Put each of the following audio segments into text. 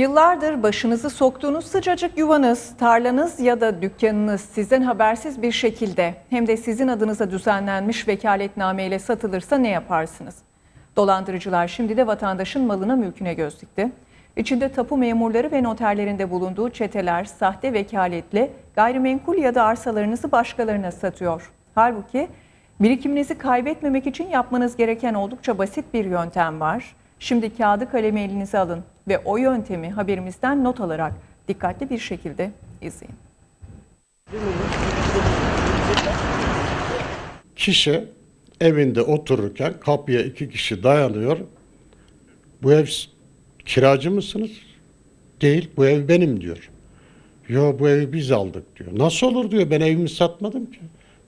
Yıllardır başınızı soktuğunuz sıcacık yuvanız, tarlanız ya da dükkanınız sizden habersiz bir şekilde hem de sizin adınıza düzenlenmiş vekaletname ile satılırsa ne yaparsınız? Dolandırıcılar şimdi de vatandaşın malına mülküne göz dikti. İçinde tapu memurları ve noterlerinde bulunduğu çeteler sahte vekaletle gayrimenkul ya da arsalarınızı başkalarına satıyor. Halbuki birikiminizi kaybetmemek için yapmanız gereken oldukça basit bir yöntem var. Şimdi kağıdı kalemi elinize alın ve o yöntemi haberimizden not alarak dikkatli bir şekilde izleyin. Kişi evinde otururken kapıya iki kişi dayanıyor. Bu ev kiracı mısınız? Değil, bu ev benim diyor. Yo bu evi biz aldık diyor. Nasıl olur diyor, ben evimi satmadım ki.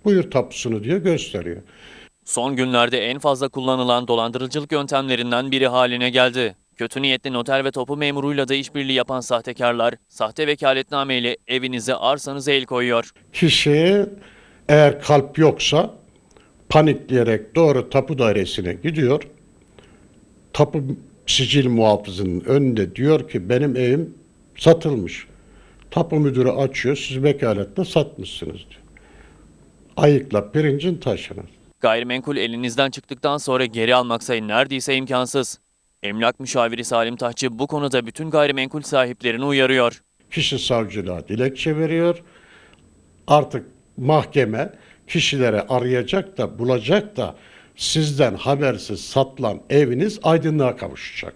Buyur tapusunu diyor, gösteriyor. Son günlerde en fazla kullanılan dolandırıcılık yöntemlerinden biri haline geldi. Kötü niyetli noter ve topu memuruyla da işbirliği yapan sahtekarlar, sahte vekaletname ile evinize arsanıza el koyuyor. Kişi eğer kalp yoksa panikleyerek doğru tapu dairesine gidiyor. Tapu sicil muhafızının önünde diyor ki benim evim satılmış. Tapu müdürü açıyor siz vekaletle satmışsınız diyor. Ayıkla pirincin taşını. Gayrimenkul elinizden çıktıktan sonra geri almaksa neredeyse imkansız. Emlak müşaviri Salim Taşçı bu konuda bütün gayrimenkul sahiplerini uyarıyor. Kişi savcılığa dilekçe veriyor. Artık mahkeme kişilere arayacak da bulacak da sizden habersiz satılan eviniz aydınlığa kavuşacak.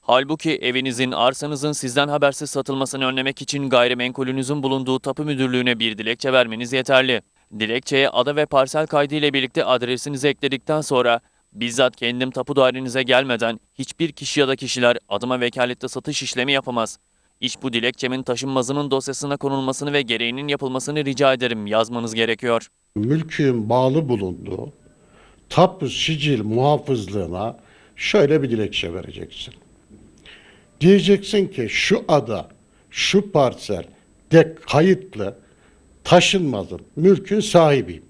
Halbuki evinizin, arsanızın sizden habersiz satılmasını önlemek için gayrimenkulünüzün bulunduğu tapu müdürlüğüne bir dilekçe vermeniz yeterli. Dilekçeye ada ve parsel kaydı ile birlikte adresinizi ekledikten sonra bizzat kendim tapu dairenize gelmeden hiçbir kişi ya da kişiler adıma vekalette satış işlemi yapamaz. İş bu dilekçemin taşınmazının dosyasına konulmasını ve gereğinin yapılmasını rica ederim yazmanız gerekiyor. Mülkün bağlı bulunduğu tapu sicil muhafızlığına şöyle bir dilekçe vereceksin. Diyeceksin ki şu ada, şu parsel de kayıtlı taşınmazın mülkün sahibiyim.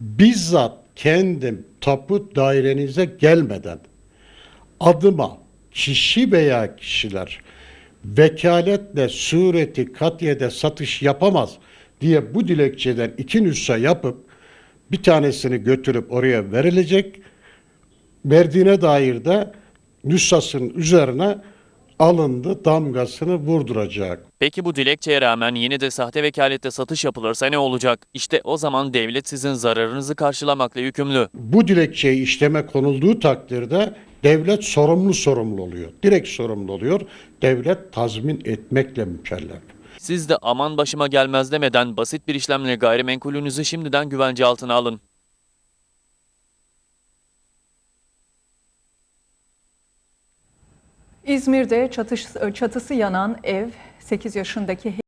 Bizzat kendim tapu dairenize gelmeden adıma kişi veya kişiler vekaletle sureti katiyede satış yapamaz diye bu dilekçeden iki nüsha yapıp bir tanesini götürüp oraya verilecek. Verdiğine dair de nüshasının üzerine alındı damgasını vurduracak. Peki bu dilekçeye rağmen yine de sahte vekalette satış yapılırsa ne olacak? İşte o zaman devlet sizin zararınızı karşılamakla yükümlü. Bu dilekçeyi işleme konulduğu takdirde devlet sorumlu sorumlu oluyor. Direkt sorumlu oluyor. Devlet tazmin etmekle mükellef. Siz de aman başıma gelmez demeden basit bir işlemle gayrimenkulünüzü şimdiden güvence altına alın. İzmir'de çatış, çatısı yanan ev 8 yaşındaki